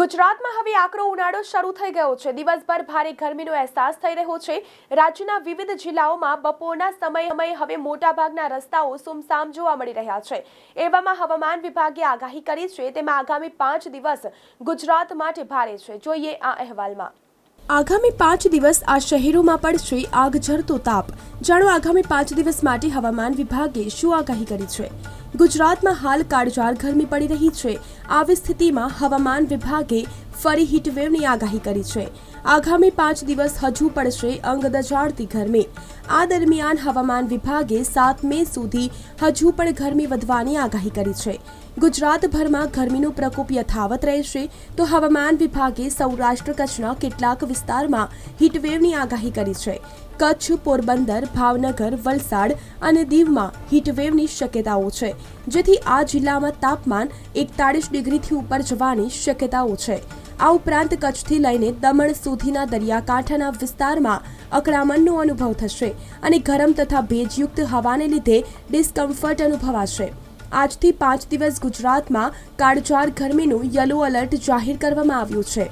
ગુજરાતમાં હવે આકરો ઉનાળો શરૂ થઈ ગયો છે. દિવસભર ભારે ગરમીનો અહેસાસ થઈ રહ્યો છે. રાજ્યના વિવિધ જિલ્લાઓમાં બપોરના સમયે હવે મોટાભાગના રસ્તાઓ સુમસામ જોવા મળી રહ્યા છે. એવામાં હવામાન વિભાગે આગાહી કરી છે. તેમાં આગામી પાંચ દિવસ ગુજરાત માટે ભારે છે. જોઈએ આ અહેવાલમાં. આગામી પાંચ દિવસ આ શહેરોમાં પડશે આગ ઝરતો તાપ. જાણો આગામી પાંચ દિવસ માટે હવામાન વિભાગે શું આગાહી કરી છે? ગુજરાતમાં હાલ કાળઝાળ ગરમી પડી રહી છે. આવી સ્થિતિમાં હવામાન વિભાગે ફરી હીટવેવની આગાહી કરી છે. આગામી પાંચ દિવસ હજુ પડશે અંગદજાળતી ગરમી. આ દરમિયાન હવામાન વિભાગે સાત મે સુધી હજુ પણ ગરમી વધવાની આગાહી કરી છે. ગુજરાતભરમાં ગરમીનો પ્રકોપ યથાવત રહેશે તો હવામાન વિભાગે સૌરાષ્ટ્ર કચ્છના કેટલાક વિસ્તારમાં હીટવેવની આગાહી કરી છે. કચ્છ, પોરબંદર, ભાવનગર, વલસાડ અને દીવમાં હીટવેવની શક્યતાઓ છે, જેથી આ જિલ્લામાં તાપમાન એકતાળીસ ડિગ્રીથી ઉપર જવાની શક્યતાઓ છે. આ ઉપરાંત કચ્છથી લઈને દમણ સુધીના દરિયાકાંઠાના વિસ્તારમાં અકળામણનો અનુભવ થશે અને ગરમ તથા ભેજયુક્ત હવાને લીધે ડિસ્કમ્ફર્ટ અનુભવાશે. આજથી પાંચ દિવસ ગુજરાતમાં કાળઝાળ ગરમીનું યલો એલર્ટ જાહેર કરવામાં આવ્યું છે.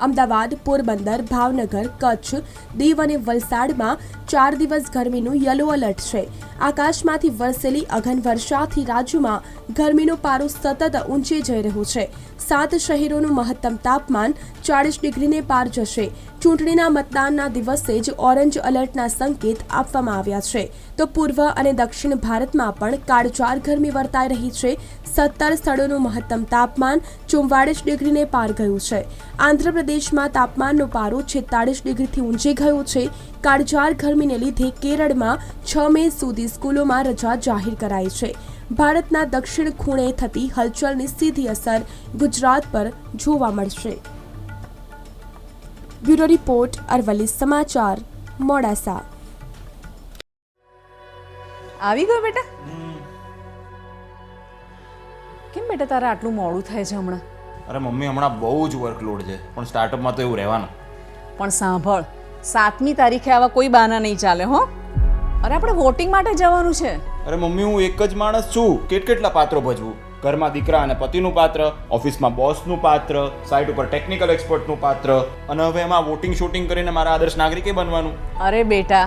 અમદાવાદ, પોરબંદર, ભાવનગર, કચ્છ, દીવ અને વલસાડમાં ચાર દિવસ ગરમીનું યલો એલર્ટ છે. આકાશમાંથી વરસેલી અઘન વર્ષાથી રાજ્યમાં ગરમીનો પારો સતત ઊંચે જઈ રહ્યો છે. સાત શહેરોનું મહત્તમ તાપમાન ચાળીસ ડિગ્રીને પાર જશે. ચૂંટણીના મતદાનના દિવસે જ ઓરેન્જ એલર્ટના સંકેત આપવામાં આવ્યા છે. તો પૂર્વ અને દક્ષિણ ભારતમાં પણ કાળઝાળ ગરમી વર્તાઈ રહી છે. સત્તર સ્થળોનું મહત્તમ તાપમાન ચુમ્વાળીસ ડિગ્રીને પાર ગયું છે. આંધ્રપ્રદેશમાં તાપમાનનો પારો છેતાળીસ ડિગ્રીથી ઊંચે ગયો છે. કાળઝાળ ગરમીને લીધે કેરળમાં છ મે સુધી સ્કૂલોમાં રજા જાહેર કરાઈ છે. ભારતના દક્ષિણ ખૂણે થતી હલચલની સીધી અસર ગુજરાત પર જોવા મળશે. બ્યુરો રિપોર્ટ અરવલ્લી સમાચાર મોડાસા. આવી ગયો બેટા? કેમ બેટા તારે આટલું મોડું થાય છે હમણાં? અરે મમ્મી હમણાં બહુ જ વર્કલોડ છે. પણ સ્ટાર્ટઅપમાં તો એવું રહેવાનું. પણ સાંભળ સાતમી તારીખે આવા કોઈ બહાના નહીં ચાલે હો. અરે આપણે વોટિંગ માટે જવાનું છે. અરે મમ્મી હું એક જ માણસ છું. કેટ કેટલા પાત્રો ભજવું? ઘરમાં દીકરા અને પતિનું પાત્ર ઓફિસમાં બોસનું પાત્ર સાઇટ ઉપર ટેકનિકલ એક્સપર્ટનું પાત્ર અને હવે એમાં વોટિંગ શૂટિંગ કરીને મારા આદર્શ નાગરિકે બનવાનું. અરે બેટા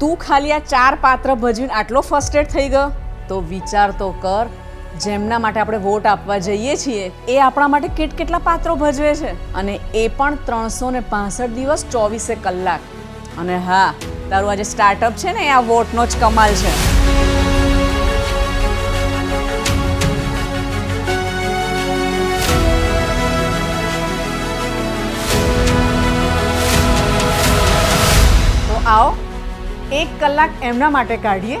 તું ખાલી આ ચાર પાત્ર ભજવીને આટલો ફર્સ્ટેડ થઈ ગયો? તો વિચાર તો કર જેમના માટે આપણે વોટ આપવા જઈએ છીએ, એ આપણા માટે કેટ કેટલા પાત્રો ભજવે છે? અને એ પણ ત્રણસો ને પાસઠ દિવસ ચોવીસે કલાક. અને હા, તારું આજે સ્ટાર્ટઅપ છે ને, એ આ વોટનો જ કમાલ છે. તો આવો, એક કલાક એમના માટે કાઢીએ.